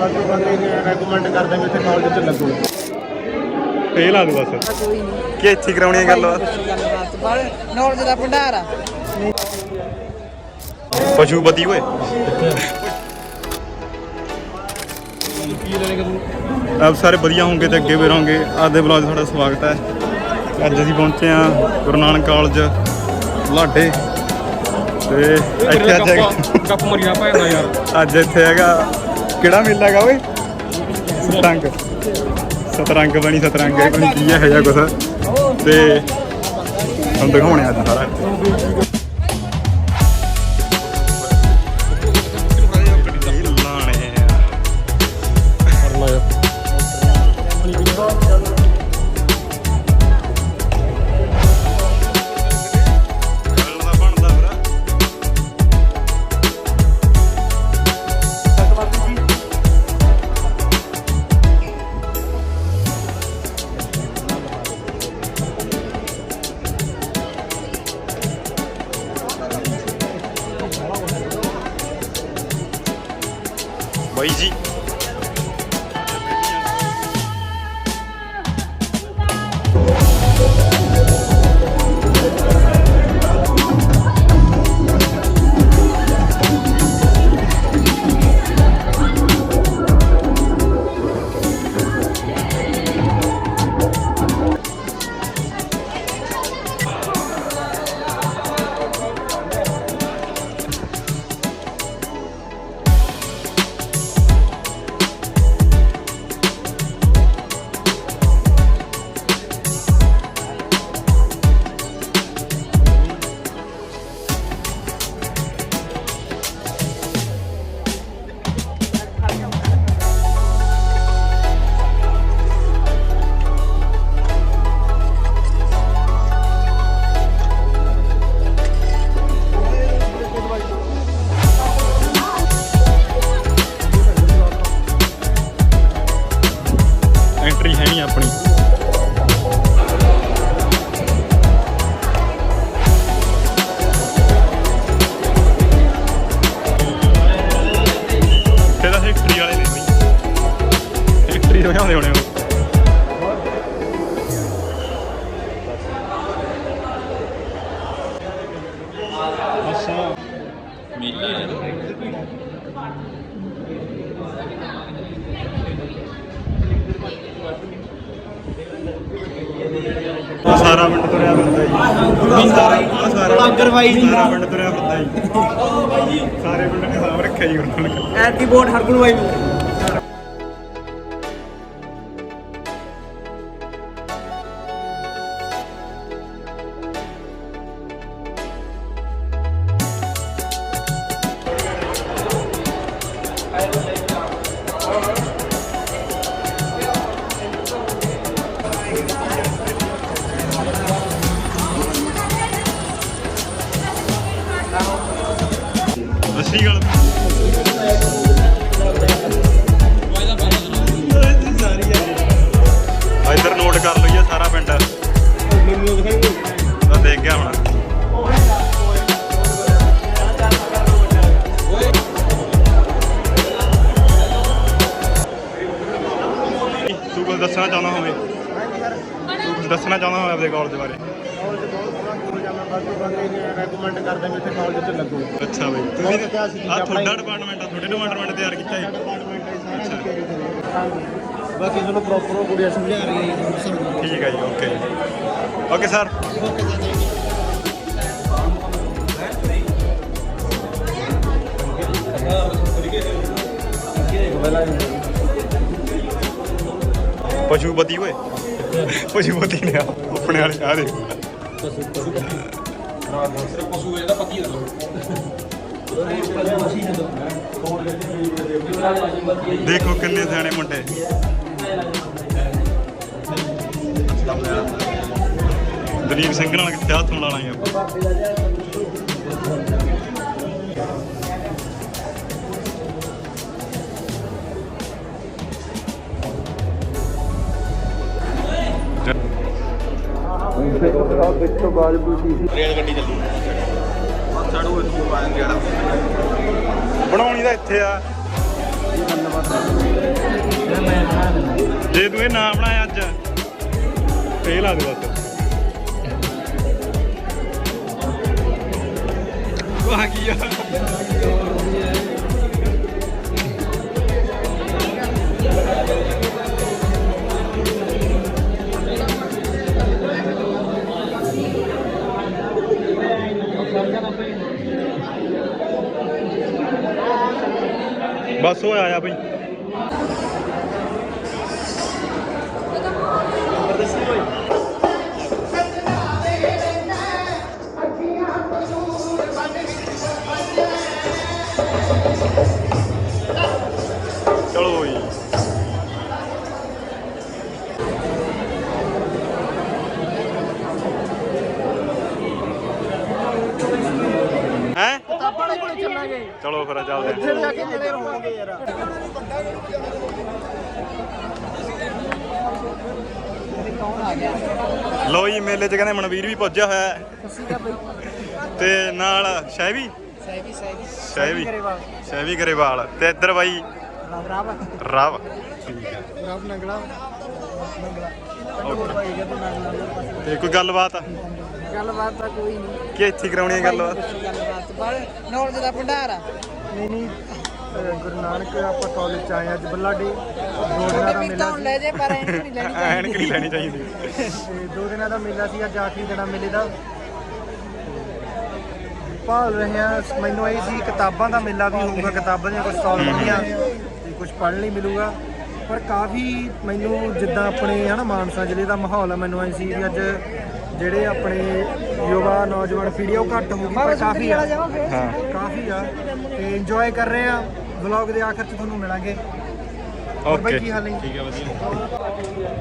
ਬਾਕੀ ਬੰਦੇ ਰეკਮੈਂਡ ਕਰਦੇ ਵੀ ਇੱਥੇ ਕਾਲਜ ਚ ਲੱਗੋ। ਇਹ ਲਾ ਦੂ ਬਸ ਕੋਈ ਨਹੀਂ। ਕੀ ਇੱਥੇ ਕਰਾਉਣੀ ਹੈ ਗੱਲਬਾਤ ਗੱਲਬਾਤ। ਪਰ ਨੌਲੇਜ ਦਾ ਭੰਡਾਰ। ਆ ਪਸ਼ੂਪਤੀ ਓਏ। ਆਪ ਸਾਰੇ ਵਧੀਆ ਹੋਣਗੇ ਤੇ ਅੱਗੇ ਵੀ ਰਹੋਗੇ। ਅੱਜ ਦੇ ਵਲੌਗ 'ਚ ਤੁਹਾਡਾ ਸਵਾਗਤ ਹੈ। ਅੱਜ ਅਸੀਂ ਪਹੁੰਚੇ ਆ ਗੁਰੂ ਨਾਨਕ ਕਾਲਜ ਲਾਡੇ। ਤੇ ਇੱਥੇ ਅੱਜ ਗੱਪ ਮਰੀਆ ਭਾਇਦਾ ਯਾਰ। ਅੱਜ ਇੱਥੇ ਹੈਗਾ ਕਿਹੜਾ ਮੇਲਾ ਹੈਗਾ ਓਏ? ਸਤਰੰਗ। ਸਤਰੰਗ ਬਣੀ ਸਤਰੰਗ ਬਣੀ। ਕੀ ਹੈ ਜਾਂ ਕੁਛ? ਤੇ ਤੁਹਾਨੂੰ ਦਿਖਾਉਣੇ ਅੱਜ ਸਾਰਾ। ਬਾਈ ਜੀ これ Queda resfriado en mí. El frío ya me volvió. ミリエン。ਸਾਰਾ minute ਤੁਰਿਆ ਬੰਦਾ ਜੀ। 17 ਲਾਂਗਰ ਬਾਈ ਜੀ 17 ਮਿੰਟ ਤੁਰਿਆ ਬੰਦਾ ਜੀ। ਸਾਰੇ ਪਿੰਡ ਨੇ ਸਾਹਮਣੇ ਰੱਖਿਆ ਜੀ ਉਹਨਾਂ ਨੇ। ਐਤੀ ਵੋਟ ਹਰਗੁਣ ਬਾਈ ਨੂੰ। ਅਸਲੀ ਗੱਲ ਇੱਧਰ ਨੋਟ ਕਰ ਲਈਏ ਸਾਰਾ ਪਿੰਡ। ਤਾਂ ਦੇਖ ਗਿਆ ਹੁਣ। ਤੂੰ ਕੁਝ ਦੱਸਣਾ ਚਾਹੁੰਦਾ ਹੋਵੇ? ਦੱਸਣਾ ਚਾਹੁੰਦਾ ਹੋਵੇ ਆਪਣੇ ਕਾਲਜ ਬਾਰੇ ਕਾਲਜ ਬਹੁਤ ਸੋਹਣਾ ਕਾਲਜ ਆ ਬਾਕੀ ਬੰਦੇ ਰეკਮੈਂਡ ਕਰਦੇ ਵੀ ਇੱਥੇ ਕਾਲਜ ਚ ਲੱਗੋ। ਅੱਛਾ ਬਈ। ਬਹੁਤ ਤੁਸੀਂ ਇਤਿਹਾਸ ਸੀ ਆ ਤੁਹਾਡਾ ਹੀ। ਡਿਪਾਰਟਮੈਂਟ ਆ ਤੁਹਾਡੇ ਡਿਪਾਰਟਮੈਂਟ ਤਿਆਰ ਕੀਤਾ ਹੈ ਡਿਪਾਰਟਮੈਂਟ ਹੈ ਸਾਰਾ ਤਿਆਰੀ ਕਰੀ ਬਾਕੀ ਤੁਹਾਨੂੰ ਪ੍ਰੋਪਰ ਉਹ ਕੁੜੀਆਂ ਸਮਝਾ ਰਹੀ ਹੈ ਜੀ ਸਮਝੋ ਠੀਕ ਹੈ ਜੀ ਓਕੇ ਓਕੇ ਸਰ। ਪਸ਼ੂਪਤੀ ਓਏ। ਪਸ਼ੂਪਤੀ ਨੇ ਆ, ਆਪਣੇ ਵਾਲੇ ਆ ਦੇ ਪਸ਼ੂ ਇਹਦਾ ਪਤੀ ਹੈ ਦੇਖੋ ਕਿੰਨੇ ਸਿਆਣੇ ਮੁੰਡੇ। ਦਲੀਪ ਸਿੰਘ ਨਾਲ ਕਿੱਥੇ ਹੱਥ ਮਿਲਾਣਾ ਹੀ ਆਪਾਂ ਬਣਾਉਣੀ ਦਾ ਇੱਥੇ ਆ। ਜੇ ਤੂੰ ਇਹ ਨਾ ਬਣਾਇਆ ਅੱਜ ਫੇਲ ਆ ਦੇ ਬਸ। ਵਾਹ ਕੀ ਯਾਰ ਬਸ ਹੋਇਆ ਆਇਆ ਬਈ। ਚੱਲਾਂਗੇ। ਚਲੋ ਫਿਰ ਚੱਲਦੇ ਫਿਰ ਜਾ ਕੇ ਮਿਲੇ ਰਹਾਂਗੇ ਯਾਰ। ਲੋ ਜੀ ਮੇਲੇ 'ਚ ਕਹਿੰਦੇ ਮਨਵੀਰ ਵੀ ਪੁੱਜਿਆ ਹੋਇਆ ਹੈ। ਤੇ ਨਾਲ ਸ਼ੈਵੀ? ਸ਼ੈਵੀ ਗਰੇਵਾਲ। ਸ਼ੈਵੀ ਗਰੇਵਾਲ। ਤੇ ਇੱਧਰ ਬਾਈ ਰਵ ਠੀਕ ਹੈ ਨੰਗਲਾ। ਨੰਗਲਾ। ਤੇ ਕੋਈ ਗੱਲਬਾਤ? ਗੱਲਬਾਤ ਤਾਂ ਕੋਈ ਨਹੀਂ। ਕਿ ਇੱਥੇ ਕਰਾਉਣੀ ਹੈ ਗੱਲਬਾਤ? ਗੱਲਬਾਤ। ਪਰ ਨੌਲੇਜ ਦਾ ਭੰਡਾਰ ਆ। ਨਹੀਂ ਨਹੀਂ ਅਹ ਗੁਰੂ ਨਾਨਕ ਆਪਾਂ ਕਾਲਜ ਚ ਆਏ ਅੱਜ ਬੱਲਾਡੇ ਦੋ ਦਿਨਾਂ ਦਾ ਵੀ ਮੇਲਾ ਤਾਂ ਲੈ ਜੇ ਪਰ ਐਂ ਨਹੀਂ ਲੈਣੀ ਐਨਕ ਨਹੀਂ ਲੈਣੀ ਚਾਹੀਦੀ। ਤੇ ਦੋ ਦਿਨਾਂ ਦਾ ਮੇਲਾ ਸੀ ਅੱਜ ਆਖਰੀ ਦਿਨਾਂ ਮੇਲੇ ਦਾ। ਭਾਲ ਰਹੇ ਮੈਨੂੰ ਇਹ ਸੀ ਕਿਤਾਬਾਂ ਦਾ ਮੇਲਾ ਵੀ ਹੋਊਗਾ ਕਿਤਾਬਾਂ ਦੀਆਂ ਕੁਝ ਸਟਾਲ ਹੋਣਗੀਆਂ ਤੇ ਕੁਝ ਪੜ੍ਹਨ ਲਈ ਮਿਲੂਗਾ। ਪਰ ਕਾਫੀ ਮੈਨੂੰ ਜਿੱਦਾਂ ਆਪਣੇ ਹਨਾ ਮਾਨਸਾ ਜ਼ਿਲ੍ਹੇ ਦਾ ਮਾਹੌਲ ਆ ਮੈਨੂੰ ਐ ਸੀ ਵੀ ਅੱਜ ਜਿਹੜੇ ਆਪਣੇ ਯੁਵਾ ਨੌਜਵਾਨ ਪੀੜ੍ਹੀ ਆ ਉਹ ਘੱਟ ਹੋਊਗੀ ਪਰ ਕਾਫੀ ਆ। ਹਾਂ। ਕਾਫੀ ਆ। ਤੇ ਇੰਜੋਏ ਕਰ ਰਹੇ ਆ। ਵਲੌਗ ਦੇ ਆਖਰ 'ਚ ਤੁਹਾਨੂੰ ਮਿਲਾਂਗੇ। ਹੋਰ ਬਾਈ ਓਕੇ ਕੀ ਹਾਲ ਹੈ ਠੀਕ ਹੈ ਵਧੀਆ